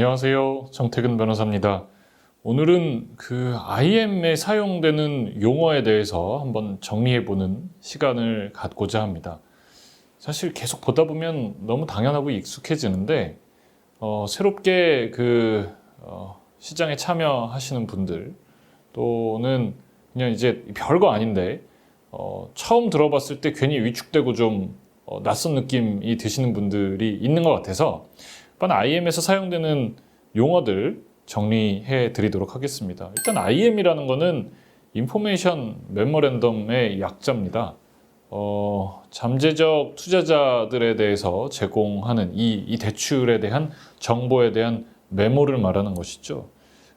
안녕하세요. 정태근 변호사입니다. 오늘은 그 IM에 사용되는 용어에 대해서 한번 정리해보는 시간을 갖고자 합니다. 사실 계속 보다 보면 너무 당연하고 익숙해지는데, 어, 새롭게 그, 어, 시장에 참여하시는 분들, 또는 그냥 이제 별거 아닌데, 어, 처음 들어봤을 때 괜히 위축되고 좀 어, 낯선 느낌이 드시는 분들이 있는 것 같아서, 일단 IM에서 사용되는 용어들 정리해 드리도록 하겠습니다. 일단 IM이라는 거는 인포메이션 메모랜덤의 약자입니다. 어, 잠재적 투자자들에 대해서 제공하는 이, 이 대출에 대한 정보에 대한 메모를 말하는 것이죠.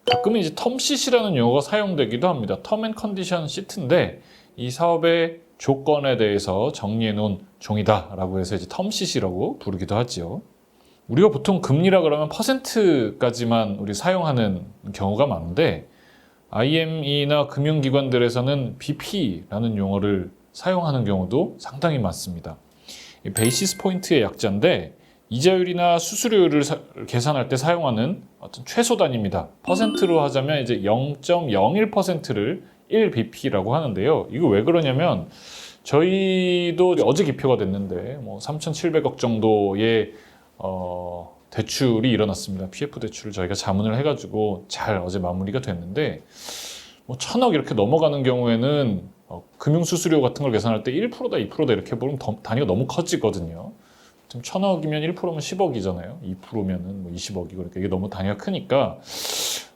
가끔은 이제 텀시시라는 용어가 사용되기도 합니다. 텀앤 컨디션 시트인데 이 사업의 조건에 대해서 정리해 놓은 종이다라고 해서 이제 텀시시라고 부르기도 하지요. 우리가 보통 금리라 그러면 퍼센트까지만 우리 사용하는 경우가 많은데 IME나 금융기관들에서는 BP라는 용어를 사용하는 경우도 상당히 많습니다. 이 베이시스 포인트의 약자인데 이자율이나 수수료를 사- 계산할 때 사용하는 어떤 최소 단위입니다. 퍼센트로 하자면 이제 0.01%를 1bp라고 하는데요. 이거 왜 그러냐면 저희도 어제 기표가 됐는데 뭐 3,700억 정도의 어, 대출이 일어났습니다. PF 대출을 저희가 자문을 해가지고 잘 어제 마무리가 됐는데 뭐 천억 이렇게 넘어가는 경우에는 어, 금융 수수료 같은 걸 계산할 때 1%다 2%다 이렇게 보면 더- 단위가 너무 커지거든요. 지금 천억이면 1%면 10억이잖아요. 2%면은 뭐 20억이고 그러니까 이게 너무 단위가 크니까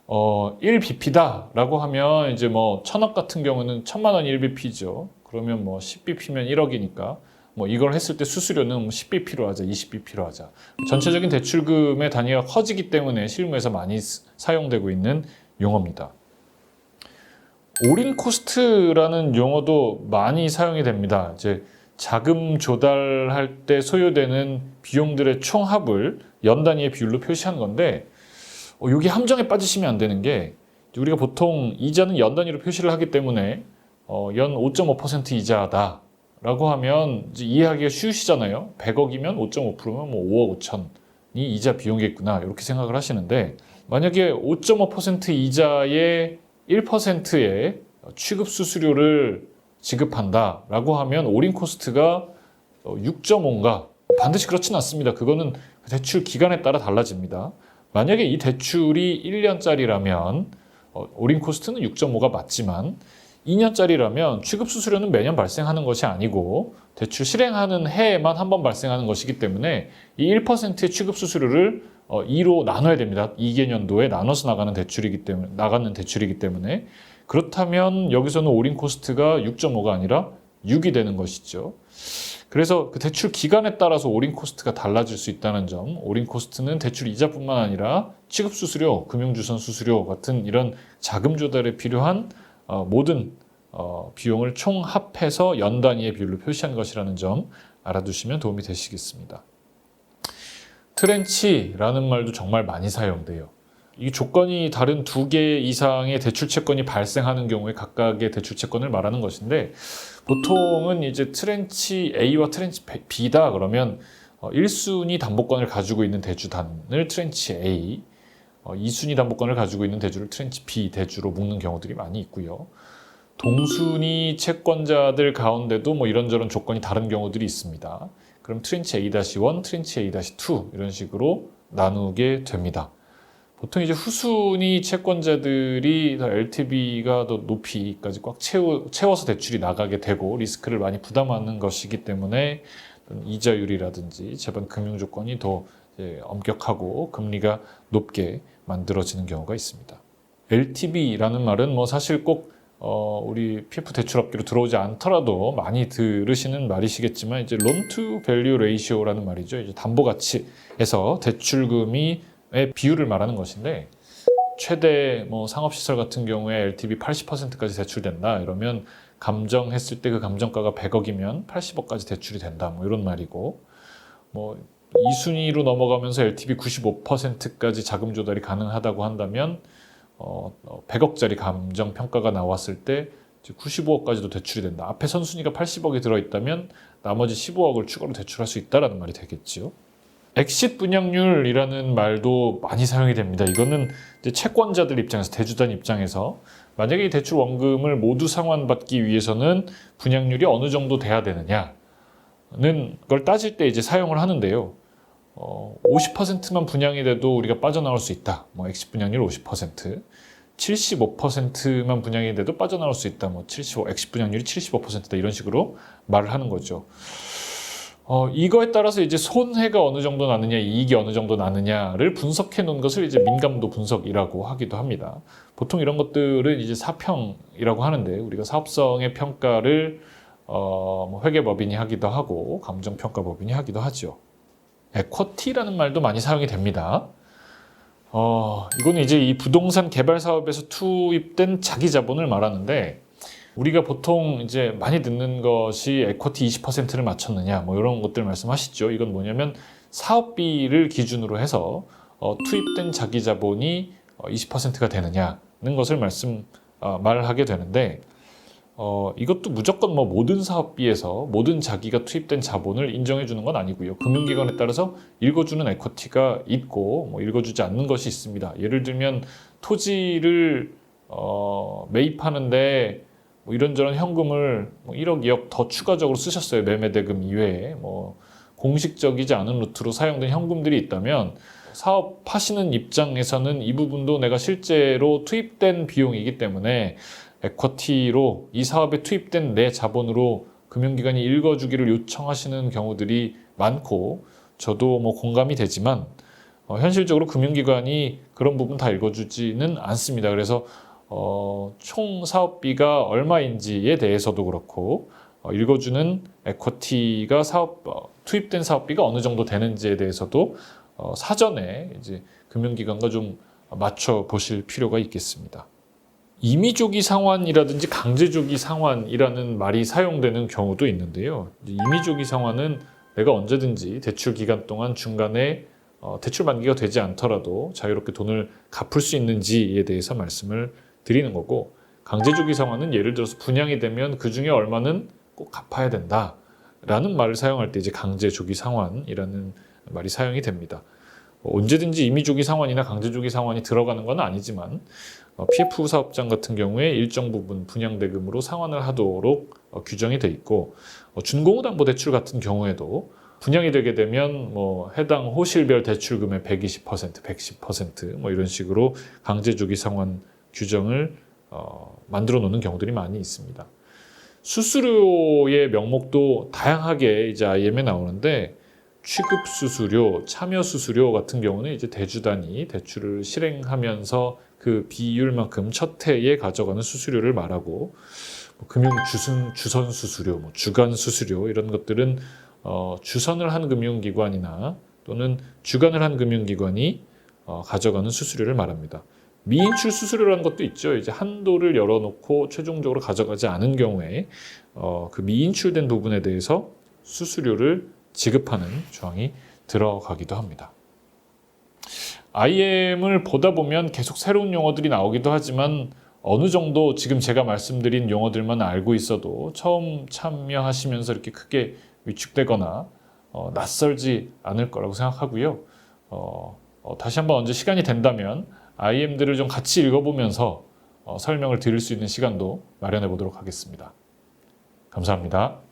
어, 1bp다라고 하면 이제 뭐 천억 같은 경우는 천만 원이 1bp죠. 그러면 뭐 10bp면 1억이니까 뭐 이걸 했을 때 수수료는 뭐 10bp로 하자, 20bp로 하자. 전체적인 대출금의 단위가 커지기 때문에 실무에서 많이 쓰- 사용되고 있는 용어입니다. 올인 코스트라는 용어도 많이 사용이 됩니다. 이제 자금 조달할 때 소요되는 비용들의 총합을 연 단위의 비율로 표시한 건데 어, 여기 함정에 빠지시면 안 되는 게 우리가 보통 이자는 연 단위로 표시를 하기 때문에 어, 연5.5% 이자다 라고 하면 이해하기가 쉬우시잖아요. 100억이면 5.5%면 뭐 5억 5천이 이자 비용이겠구나 이렇게 생각을 하시는데 만약에 5.5% 이자의 1%의 취급 수수료를 지급한다라고 하면 올인 코스트가 6.5인가 반드시 그렇진 않습니다. 그거는 대출 기간에 따라 달라집니다. 만약에 이 대출이 1년짜리라면 어, 올인 코스트는 6.5가 맞지만 2년짜리라면 취급 수수료는 매년 발생하는 것이 아니고 대출 실행하는 해에만 한 번 발생하는 것이기 때문에 이 1%의 취급 수수료를 어, 2로 나눠야 됩니다. 2개년도에 나눠서 나가는 대출이기 때문에 나가는 대출이기 때문에 그렇다면 여기서는 올인 코스트가 6.5가 아니라 6이 되는 것이죠. 그래서 그 대출 기간에 따라서 올인 코스트가 달라질 수 있다는 점, 올인 코스트는 대출 이자뿐만 아니라 취급 수수료, 금융주선 수수료 같은 이런 자금 조달에 필요한 어, 모든 어, 비용을 총합해서 연 단위의 비율로 표시한 것이라는 점 알아두시면 도움이 되시겠습니다. 트렌치라는 말도 정말 많이 사용돼요. 이 조건이 다른 두 개 이상의 대출 채권이 발생하는 경우에 각각의 대출 채권을 말하는 것인데 보통은 이제 트렌치 A와 트렌치 B다 그러면 어, 1순위 담보권을 가지고 있는 대주단을 트렌치 A, 어, 2순위 담보권을 가지고 있는 대주를 트렌치 B 대주로 묶는 경우들이 많이 있고요. 동순위 채권자들 가운데도 뭐 이런저런 조건이 다른 경우들이 있습니다. 그럼 트렌치 A-1, 트렌치 A-2 이런 식으로 나누게 됩니다. 보통 이제 후순위 채권자들이 더 LTV가 더 높이까지 꽉 채워, 채워서 대출이 나가게 되고 리스크를 많이 부담하는 것이기 때문에 이자율이라든지 제반 금융 조건이 더 이제 엄격하고 금리가 높게 만들어지는 경우가 있습니다. LTV라는 말은 뭐 사실 꼭 어, 우리 PF 대출업계로 들어오지 않더라도 많이 들으시는 말이시겠지만 이제 loan ratio라는 말이죠. 이제 담보 가치에서 대출금이 의 비율을 말하는 것인데 최대 뭐 상업시설 같은 경우에 LTV 80%까지 대출된다 이러면 감정했을 때 그 감정가가 100억이면 80억까지 대출이 된다 뭐 이런 말이고 뭐 2순위로 넘어가면서 LTV 95%까지 자금 조달이 가능하다고 한다면 어, 100억짜리 감정 평가가 나왔을 때 95억까지도 대출이 된다. 앞에 선순위가 80억이 들어있다면 나머지 15억을 추가로 대출할 수 있다라는 말이 되겠지요. 엑싯 분양률이라는 말도 많이 사용이 됩니다. 이거는 채권자들 입장에서 대주단 입장에서 만약에 이 대출 원금을 모두 상환받기 위해서는 분양률이 어느 정도 돼야 되느냐는 걸 따질 때 이제 사용을 하는데요. 어, 50%만 분양이 돼도 우리가 빠져나올 수 있다. 뭐 엑시 분양률 50%, 75%만 분양이 돼도 빠져나올 수 있다. 뭐 75, 엑시 분양률이 75%다 이런 식으로 말을 하는 거죠. 어, 이거에 따라서 이제 손해가 어느 정도 나느냐, 이익이 어느 정도 나느냐를 분석해 놓은 것을 이제 민감도 분석이라고 하기도 합니다. 보통 이런 것들은 이제 사평이라고 하는데 우리가 사업성의 평가를 어, 뭐 회계법인이 하기도 하고 감정평가법인이 하기도 하죠. 에쿼티라는 말도 많이 사용이 됩니다. 어, 이거는 이제 이 부동산 개발 사업에서 투입된 자기 자본을 말하는데 우리가 보통 이제 많이 듣는 것이 에쿼티 20%를 맞췄느냐 뭐 이런 것들 말씀하시죠. 이건 뭐냐면 사업비를 기준으로 해서 어, 투입된 자기 자본이 어, 20%가 되느냐는 것을 말씀 어, 말하게 되는데 어, 이것도 무조건 뭐 모든 사업비에서 모든 자기가 투입된 자본을 인정해 주는 건 아니고요. 금융기관에 따라서 읽어주는 에쿼티가 있고 뭐 읽어주지 않는 것이 있습니다. 예를 들면 토지를 어, 매입하는데 뭐 이런저런 현금을 뭐 1억, 2억 더 추가적으로 쓰셨어요. 매매 대금 이외에 뭐 공식적이지 않은 루트로 사용된 현금들이 있다면 사업하시는 입장에서는 이 부분도 내가 실제로 투입된 비용이기 때문에 에쿼티로 이 사업에 투입된 내 자본으로 금융기관이 읽어주기를 요청하시는 경우들이 많고 저도 뭐 공감이 되지만 어, 현실적으로 금융기관이 그런 부분 다 읽어주지는 않습니다. 그래서 어, 총 사업비가 얼마인지에 대해서도 그렇고 어, 읽어주는 에쿼티가 사업 어, 투입된 사업비가 어느 정도 되는지에 대해서도 어, 사전에 이제 금융기관과 좀 맞춰 보실 필요가 있겠습니다. 임의조기 상환이라든지 강제조기 상환이라는 말이 사용되는 경우도 있는데요. 임의조기 상환은 내가 언제든지 대출 기간 동안 중간에 어, 대출 만기가 되지 않더라도 자유롭게 돈을 갚을 수 있는지에 대해서 말씀을 드리는 거고 강제조기 상환은 예를 들어서 분양이 되면 그 중에 얼마는 꼭 갚아야 된다라는 말을 사용할 때 이제 강제조기 상환이라는 말이 사용이 됩니다. 뭐 언제든지 임의조기 상환이나 강제조기 상환이 들어가는 건 아니지만 어, PF 사업장 같은 경우에 일정 부분 분양 대금으로 상환을 하도록 어, 규정이 돼 있고 어, 준공담보대출 같은 경우에도 분양이 되게 되면 뭐 해당 호실별 대출금의 120%, 110%뭐 이런 식으로 강제조기 상환 규정을 어, 만들어 놓는 경우들이 많이 있습니다. 수수료의 명목도 다양하게 이제 IM에 나오는데 취급 수수료, 참여 수수료 같은 경우는 이제 대주단이 대출을 실행하면서 그 비율만큼 첫 해에 가져가는 수수료를 말하고 뭐 금융 주선 주선 수수료, 뭐 주간 수수료 이런 것들은 어, 주선을 한 금융기관이나 또는 주간을 한 금융기관이 어, 가져가는 수수료를 말합니다. 미인출 수수료라는 것도 있죠. 이제 한도를 열어놓고 최종적으로 가져가지 않은 경우에 어, 그 미인출된 부분에 대해서 수수료를 지급하는 조항이 들어가기도 합니다. IM을 보다 보면 계속 새로운 용어들이 나오기도 하지만 어느 정도 지금 제가 말씀드린 용어들만 알고 있어도 처음 참여하시면서 이렇게 크게 위축되거나 어, 낯설지 않을 거라고 생각하고요. 어, 어, 다시 한번 언제 시간이 된다면 IM들을 좀 같이 읽어보면서 어, 설명을 드릴 수 있는 시간도 마련해 보도록 하겠습니다. 감사합니다.